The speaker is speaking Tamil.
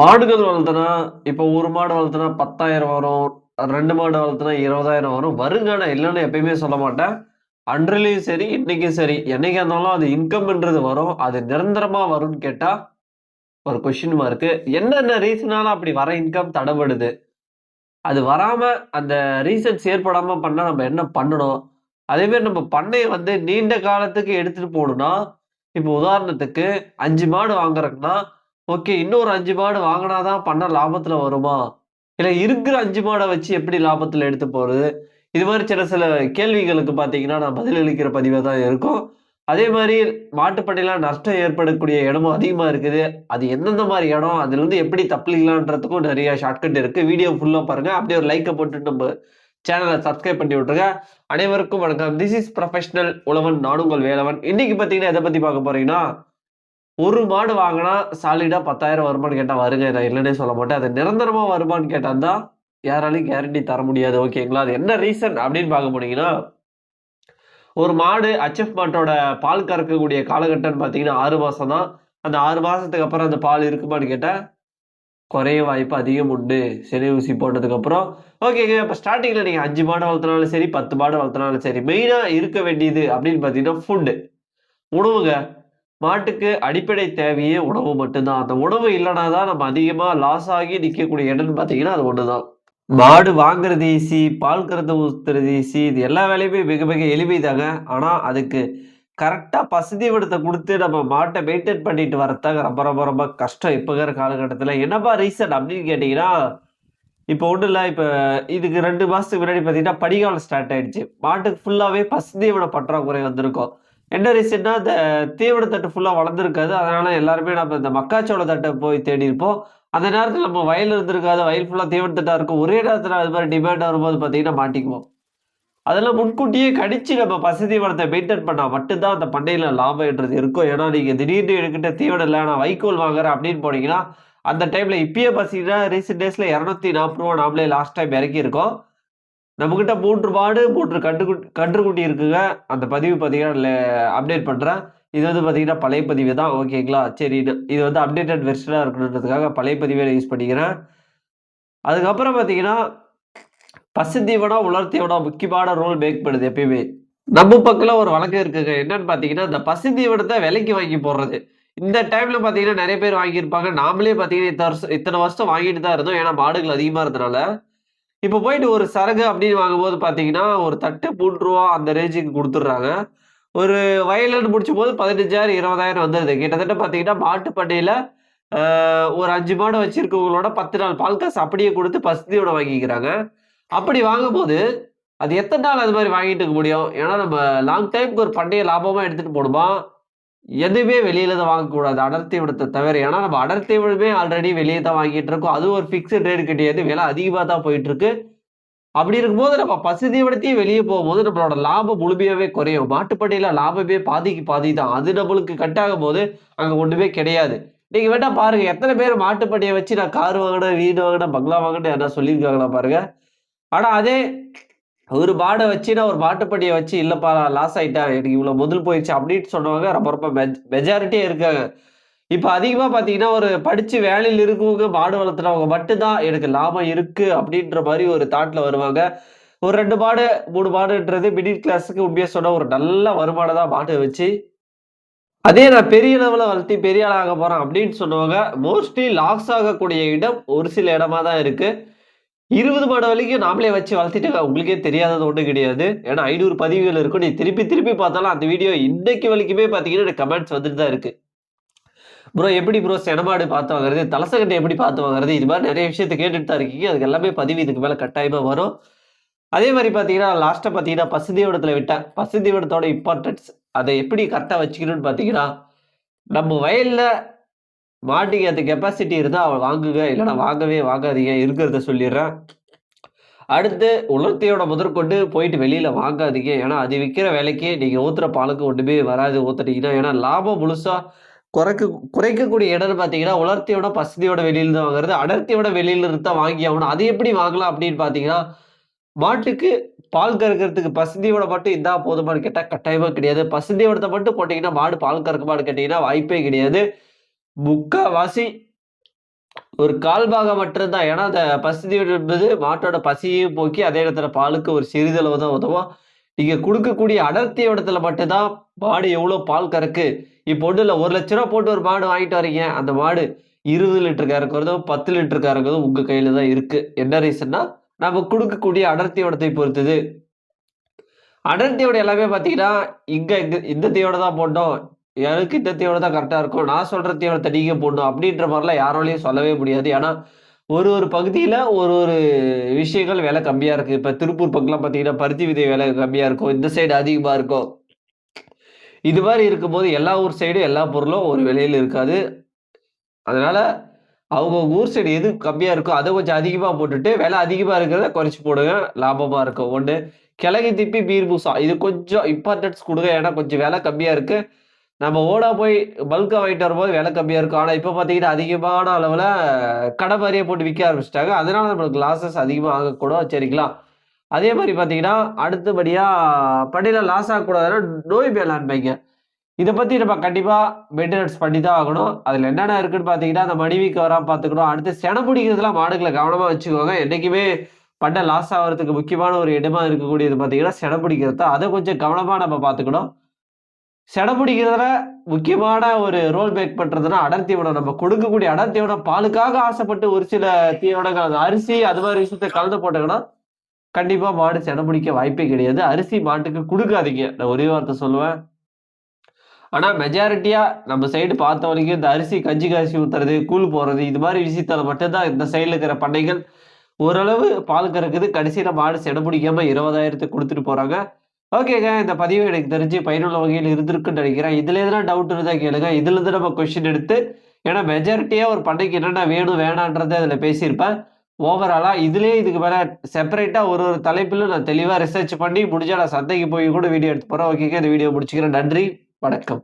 மாடுகள் வளர்த்தனா, இப்போ ஒரு மாடு வளர்த்தனா 10,000 வரும். ரெண்டு மாடு வளர்த்தனா 20,000 வரும். வருங்க. நான் எப்பயுமே சொல்ல மாட்டேன். அன்றிலையும் சரி, இன்னைக்கும் சரி, என்னைக்கு இருந்தாலும் அது இன்கம்ன்றது வரும். அது நிரந்தரமா வரும்னு கேட்டா, ஒரு கொஸ்டின் மார்க்கு. என்னென்ன ரீசனால அப்படி வர இன்கம் தடபடுது? அது வராம அந்த ரீசன்ஸ் ஏற்படாம பண்ணா நம்ம என்ன பண்ணணும்? அதேமாரி நம்ம பண்ணையை வந்து நீண்ட காலத்துக்கு எடுத்துட்டு போகணும்னா இப்போ உதாரணத்துக்கு அஞ்சு மாடு வாங்குறோம்னா, ஓகே இன்னொரு அஞ்சு மாடு வாங்கினாதான் தான் பண்ணை லாபத்துல வருமா? இல்லை இருக்கிற அஞ்சு மாடை வச்சு எப்படி லாபத்தில் எடுத்து போகிறது இது மாதிரி சில சில கேள்விகளுக்கு பார்த்தீங்கன்னா, நான் பதிலளிக்கிற பதிவாக தான் இருக்கும். அதே மாதிரி மாட்டுப் நஷ்டம் ஏற்படக்கூடிய இடமும் அதிகமாக இருக்குது. அது எந்தெந்த மாதிரி இடம்? அதுலேருந்து எப்படி தப்பிக்கலான்றதுக்கும் நிறைய ஷார்ட்கட் இருக்குது வீடியோ ஃபுல்லாக பாருங்கள் அப்படியே ஒரு லைக்கை போட்டு நம்ம சேனலை சப்ஸ்கிரைப் பண்ணி விட்ருங்க அனைவருக்கும் வணக்கம். This is professional Uzhavan. நானுங்கள் Velavan. இன்றைக்கி பார்த்தீங்கன்னா, எதை பற்றி பார்க்க போகிறீங்கன்னா ஒரு மாடு வாங்கினா சாலிடா 10,000 வருமான்னு கேட்டால் வருங்க. நான் இல்லைன்னே சொல்ல மாட்டேன். அது நிரந்தரமாக வருமான்னு கேட்டால் தான், யாராலையும் கேரண்டி தர முடியாது. ஓகேங்களா? அது என்ன ரீசன் அப்படின்னு பார்க்க போனீங்கன்னா, ஒரு மாடு அச்எஃப் மாட்டோட பால் கறக்கக்கூடிய காலகட்டம்னு பார்த்தீங்கன்னா, ஆறு மாதம் தான். அந்த ஆறு மாதத்துக்கு அப்புறம் அந்த பால் இருக்குமான்னு கேட்டால் குறைய வாய்ப்பு அதிகம் உண்டு. சினை ஊசி போட்டதுக்கப்புறம். ஓகேங்க. இப்போ ஸ்டார்டிங்கில் நீங்கள் அஞ்சு மாடு வளர்த்தனாலும் சரி, 10 மாடு வளர்த்தனாலும் சரி, மெயினாக இருக்க வேண்டியது அப்படின்னு பார்த்தீங்கன்னா, ஃபுட்டு உணவுங்க. மாட்டுக்கு அடிப்படை தேவையே உணவு மட்டும்தான் அந்த உணவு இல்லைனா தான் நம்ம அதிகமாக லாஸ் ஆகி நிற்கக்கூடிய இடம்னு பார்த்தீங்கன்னா, அது ஒன்று தான். மாடு வாங்குறது ஈஸி, பால் கறந்து ஊத்துறது ஈஸி. இது எல்லா வேலையுமே மிக மிக எளிமைதாங்க. ஆனால் அதுக்கு கரெக்டாக கரெக்ட்டா விடத்தை கொடுத்து நம்ம மாட்டை மெயின்டெயின் பண்ணிட்டு வரதுதாங்க ரொம்ப ரொம்ப ரொம்ப கஷ்டம் இப்போ இருக்கிற காலகட்டத்தில் என்னப்பா ரீசன் அப்படின்னு கேட்டிங்கன்னா இப்போ ஒன்றும் இல்லை இப்போ இதுக்கு ரெண்டு மாதத்துக்கு முன்னாடி பார்த்தீங்கன்னா, படிகாலம் ஸ்டார்ட் ஆயிடுச்சு. மாட்டுக்கு ஃபுல்லாவே பசுந்தீவன பற்றாக்குறை வந்திருக்கும். என்ன ரீசன்னா, இந்த தீவன தட்டு ஃபுல்லாக வளர்ந்துருக்காது அதனால எல்லாருமே நம்ம இந்த மக்காச்சோள தட்டை போய் தேடியிருப்போம். அந்த நேரத்தில் நம்ம வயல் இருந்திருக்காது. வயல் ஃபுல்லாக தீவன தட்டாக இருக்கும். ஒரே நேரத்தில் அது மாதிரி டிமாண்ட் வரும்போது பார்த்தீங்கன்னா மாட்டிக்குவோம். அதெல்லாம் முன்கூட்டியே கடிச்சு நம்ம பசுந்தீவனத்த தீவனத்தை மெயின்டைன் பண்ணால் மட்டும்தான் அந்த பண்ணையில லாபம்ன்றது இருக்கும். ஏன்னா, நீங்கள் திடீர்னு என்கிட்ட தீவனம் இல்லை நான் வைக்கோல் வாங்குறேன் அப்படின்னு போனீங்கன்னா, அந்த டைம்ல இப்பயே பார்த்தீங்கன்னா, ரீசென்ட் டேஸ்ல ரூ. 240 நாமளே லாஸ்ட் டைம் இறக்கியிருக்கோம். நம்மக்கிட்ட மூன்று மாடு, மூன்று கன்றுக்குட்டி கன்றுக்குட்டி இருக்குங்க. அந்த பதிவு பார்த்தீங்கன்னா, அப்டேட் பண்ணுறேன் இது வந்து பார்த்தீங்கன்னா, பழைய பதிவு தான். ஓகேங்களா? சரி இது வந்து அப்டேட்டட் வெர்ஷனாக இருக்கணுன்றதுக்காக பழைய பதிவே நான் யூஸ் பண்ணிக்கிறேன். அதுக்கப்புறம் பார்த்தீங்கன்னா, பசுந்தீவனம், உலர் தீவனம் முக்கியமான ரோல் மேக் பண்ணுது எப்பயுமே. நம்ம பக்கத்தில் ஒரு வழக்கம் இருக்குங்க. என்னன்னு பார்த்தீங்கன்னா, இந்த பசுந்தீவனத்தை விலைக்கு வாங்கி போடுறது. இந்த டைம்ல பார்த்தீங்கன்னா, நிறைய பேர் வாங்கியிருப்பாங்க. நாமளே பார்த்தீங்கன்னா, இத்தனை வருஷம் இத்தனை வருஷம் வாங்கிட்டு தான் இருந்தோம். ஏன்னா, மாடுகள் அதிகமாக இருந்தனால. இப்போ போயிட்டு ஒரு சரகு அப்படின்னு வாங்கும்போது பார்த்தீங்கன்னா, ஒரு தட்டு மூன்று ரூபா அந்த ரேஞ்சுக்கு கொடுத்துட்றாங்க ஒரு வயலுன்னு முடிச்சும்போது 15,000 20,000 வந்துருது. கிட்டத்தட்ட பார்த்தீங்கன்னா, மாட்டு பண்ணையில் ஒரு அஞ்சு மாடு வச்சுருக்கவங்களோட பத்து நாள் பால் காசு அப்படியே கொடுத்து வசதியோடு வாங்கிக்கிறாங்க. அப்படி வாங்கும்போது, அது எத்தனை நாள் அது மாதிரி வாங்கிட்டு இருக்க முடியும்? ஏன்னா, நம்ம லாங் டைம்க்கு ஒரு பண்டைய லாபமாக எடுத்துகிட்டு போணுமா, எதுவுமே வெளியில தான் வாங்கக்கூடாது. அடர்த்தி விடத்தை தவிர. ஏன்னா, நம்ம அடர்த்தி விடமே ஆல்ரெடி வெளியே தான் வாங்கிட்டு இருக்கோம். அதுவும் ஒரு ஃபிக்ஸ்ட் ரேட் கிடையாது. விலை அதிகமாக தான் போயிட்டு இருக்கு. அப்படி இருக்கும்போது நம்ம பசுதி விடத்தையும் வெளியே போகும்போது நம்மளோட லாபம் முழுமையாகவே குறையும். மாட்டு லாபமே பாதிக்கு பாதி தான். அது நம்மளுக்கு கட் ஆகும்போது, அங்கே ஒன்றுமே கிடையாது. நீங்கள் வேண்டாம் பாருங்கள் எத்தனை பேர் மாட்டு வச்சு நான் கார் வாங்கினேன் வீடு வாங்கினேன் பங்களா வாங்கினேன் என்ன சொல்லியிருக்காங்களா பாருங்கள் ஆனால் அதே ஒரு பாடை வச்சு நான் ஒரு மாட்டு வச்சு, இல்லைப்பா நான் லாஸ் ஆகிட்டேன் எனக்கு இவ்வளோ முதல் போயிடுச்சு அப்படின்னு சொன்னவங்க ரொம்ப ரொம்ப மெஜ் இருக்காங்க. இப்போ அதிகமாக பார்த்தீங்கன்னா, ஒரு படித்து வேலையில் இருக்கவங்க, மாடு வளர்த்துனவங்க மட்டும்தான் எனக்கு லாபம் இருக்குது அப்படின்ற மாதிரி ஒரு தாட்டில் வருவாங்க. ஒரு ரெண்டு மாடு, மூணு மாடுன்றது மிடில் கிளாஸுக்கு உண்மையாக சொன்ன ஒரு நல்ல வருமானம் தான் மாட்ட வச்சு. அதே நான் பெரிய அளவில் வளர்த்தி பெரிய ஆளாக ஆக அப்படின்னு சொன்னவங்க, மோஸ்ட்லி லாஸ் ஆகக்கூடிய இடம் ஒரு சில இடமா தான் இருக்குது 20 மாடு வரைக்கும் நாமளே வச்சு வளர்த்திட்டேங்க. உங்களுக்கே தெரியாதது ஒன்றும் கிடையாது. ஏன்னா ஐநூறு பதிவுகள் இருக்கும். நீ திருப்பி திருப்பி பார்த்தாலும் அந்த வீடியோ இன்னைக்கு வரைக்குமே பார்த்தீங்கன்னா, எனக்கு கமெண்ட்ஸ் வந்துட்டு தான் இருக்கு. ப்ரோ எப்படி ப்ரோ செனமாடு பார்த்து வாங்குறது? தலசக்கட்டை எப்படி பார்த்து வாங்குறது? இது மாதிரி நிறைய விஷயத்த கேட்டுட்டு தான் இருக்கீங்க. அதுக்கு எல்லாமே பதிவு இதுக்கு மேலே கட்டாயமாக வரும். அதே மாதிரி பார்த்தீங்கன்னா, லாஸ்ட்டை பார்த்தீங்கன்னா, பசுந்தீவனத்தில் விட்டேன். பசுந்தீவனத்தோட இம்பார்ட்டன்ஸ் அதை எப்படி கரெக்டாக வச்சுக்கணும்னு பார்த்தீங்கன்னா, நம்ம வயலில் மாட்டுக்கு ஏத்த கெப்பாசிட்டி இருந்தா வாங்குங்க. இல்லன்னா வாங்கவே வாங்காதீங்க. இருக்கிறத சொல்லிர்றேன். அடுத்து உலர் தீவனம் முதற்கொண்டு போயிட்டு வெளியில வாங்காதீங்க. ஏன்னா, அது விக்கிற விலைக்கு நீங்க ஊத்துற பாலுக்கு ஒண்ணுமே வராது ஊத்துனீங்கன்னா. ஏன்னா, லாபம் முழுசா குறைக்க குறைக்கக்கூடிய இடம்னு பார்த்தீங்கன்னா, உலர் தீவனம், பசுந்தீவனம் வெளியில தான் வாங்குறது. அடர் தீவனம் வெளியில இருந்து தான் வாங்கி ஆகணும். அது எப்படி வாங்கலாம் அப்படின்னு பார்த்தீங்கன்னா, மாட்டுக்கு பால் கறக்கிறதுக்கு பசுந்தீவனம் மட்டும் இருந்தா போதுமான்னு கேட்டா கட்டாயமா கிடையாது. பசுந்தீவனத்த மட்டும் போட்டீங்கன்னா, மாடு பால் கறக்குமான்னு கேட்டீங்கன்னா, வாய்ப்பே கிடையாது. முக்கால்வாசி ஒரு கால் பாகம் மட்டும்தான். ஏன்னா அந்த பசி என்பது மாட்டோட பசியையும் போக்கி அதே இடத்துல பாலுக்கு ஒரு சிறிதளவு தான் உதவும். நீங்க கொடுக்கக்கூடிய அடர்த்தி இடத்துல மட்டும்தான் மாடு எவ்வளோ பால் கறக்கு. இப்போ ஒன்றும் இல்லை ஒரு லட்ச ரூபா போட்டு ஒரு மாடு வாங்கிட்டு வரீங்க. அந்த மாடு இருபது லிட்டர் கறக்கிறதும் பத்து லிட்டர் கறக்கிறதும் உங்க கையில தான் இருக்கு. என்ன ரீசன்னா நம்ம கொடுக்கக்கூடிய அடர்த்தி இடத்தை பொறுத்தது. அடர்த்தியோட எல்லாமே பார்த்தீங்கன்னா இங்க இந்த இந்த தான் போட்டோம். எனக்கு இந்த தீயோட தான் கரெக்டாக இருக்கும். நான் சொல்ற தீயோட நீங்க போடணும் அப்படின்ற மாதிரிலாம் யாராலையும் சொல்லவே முடியாது. ஏன்னா ஒரு ஒரு பகுதியில் ஒரு ஒரு விஷயங்கள் விலை கம்மியாக இருக்குது இப்போ திருப்பூர் பக்கம்லாம் பார்த்தீங்கன்னா பருத்தி விதை விலை கம்மியாக இருக்கும். இந்த சைடு அதிகமாக இருக்கும். இது மாதிரி இருக்கும்போது எல்லா ஊர் சைடும் எல்லா பொருளும் ஒரு விலையில் இருக்காது. அதனால அவங்க ஊர் சைடு எது கம்மியாக இருக்கோ அதை கொஞ்சம் அதிகமாக போட்டுட்டு விலை அதிகமாக இருக்கிறத குறைச்சி போடுங்க. லாபமாக இருக்கும். ஒன்று கிழங்கு திப்பி பீர் பூசா இது கொஞ்சம் இம்பார்ட்டன்ஸ் கொடுங்க. ஏன்னா கொஞ்சம் விலை கம்மியாக இருக்குது நம்ம ஓடா போய் பல்காக வாங்கிட்டு வரும்போது விலை கம்மியாக இருக்கும். ஆனால் இப்போ பார்த்தீங்கன்னா அதிகமான அளவில் கடை மாதிரியே போட்டு விற்க ஆரம்பிச்சிட்டாங்க. அதனால நம்மளுக்கு லாஸஸ் அதிகமாக ஆகக்கூடும். சரிங்களா? அதே மாதிரி பார்த்தீங்கன்னா அடுத்தபடியாக படியில் லாஸ் ஆகக்கூடாதுன்னா நோய் மேலாண்மைங்க. இதை பற்றி நம்ம கண்டிப்பாக மெயின்டெனன்ஸ் பண்ணி தான் ஆகணும். அதில் என்னென்ன இருக்குன்னு பார்த்தீங்கன்னா அந்த மணிவிக்கு வராமல் பார்த்துக்கணும் அடுத்து சென பிடிக்கிறதுலாம் மாடுகளை கவனமாக வச்சுக்கோங்க. என்றைக்குமே பண்ண லாஸ் ஆகிறதுக்கு முக்கியமான ஒரு இடமா இருக்கக்கூடியது பார்த்தீங்கன்னா சென பிடிக்கிறது தான் அதை கொஞ்சம் கவனமாக நம்ம பார்த்துக்கணும் செட பிடிக்கிறதுல முக்கியமான ஒரு ரோல் பேக் பண்றதுன்னா அடர் தீவனம். நம்ம கொடுக்கக்கூடிய அடர் தீவனம் பாலுக்காக ஆசைப்பட்டு ஒரு சில தீவனங்கள் அந்த அரிசி அது மாதிரி விஷயத்த கலந்து போட்டாங்கன்னா கண்டிப்பா மாடு செடப்பிடிக்க வாய்ப்பே கிடையாது. அரிசி மாட்டுக்கு கொடுக்காதீங்க. நான் ஒரே வார்த்தை சொல்லுவேன். ஆனா மெஜாரிட்டியா நம்ம சைடு பார்த்த வரைக்கும் இந்த அரிசி கஞ்சி காசி ஊத்துறது கூழ் போறது இது மாதிரி விஷயத்தால மட்டும்தான் இந்த சைடுல இருக்கிற பண்ணைகள் ஓரளவு பால் கறக்குது. கடைசியில மாடு செட பிடிக்காம இருபதாயிரத்துக்கு கொடுத்துட்டு போறாங்க. ஓகேங்க இந்த பதிவு எனக்கு தெரிஞ்சு பயனுள்ள வகையில் இருந்திருக்குன்னு நினைக்கிறேன். இதுல எதுனா டவுட் இருந்தால் கேளுங்க. இதுல இருந்து நம்ம கொஸ்டின் எடுத்து ஏன்னா மெஜாரிட்டியா ஒரு பண்ணைக்கு என்னென்ன வேணும் வேணான்றதை அதில் பேசியிருப்பேன். ஓவராலா இதுலேயே இதுக்கு மேலே செப்பரேட்டாக ஒரு ஒரு தலைப்பிலும் நான் தெளிவாக ரிசர்ச் பண்ணி முடிஞ்சா நான் சந்தைக்கு போய் கூட வீடியோ எடுத்து போகிறேன் ஓகேங்க இந்த வீடியோ முடிச்சுக்கிறேன். நன்றி வணக்கம்.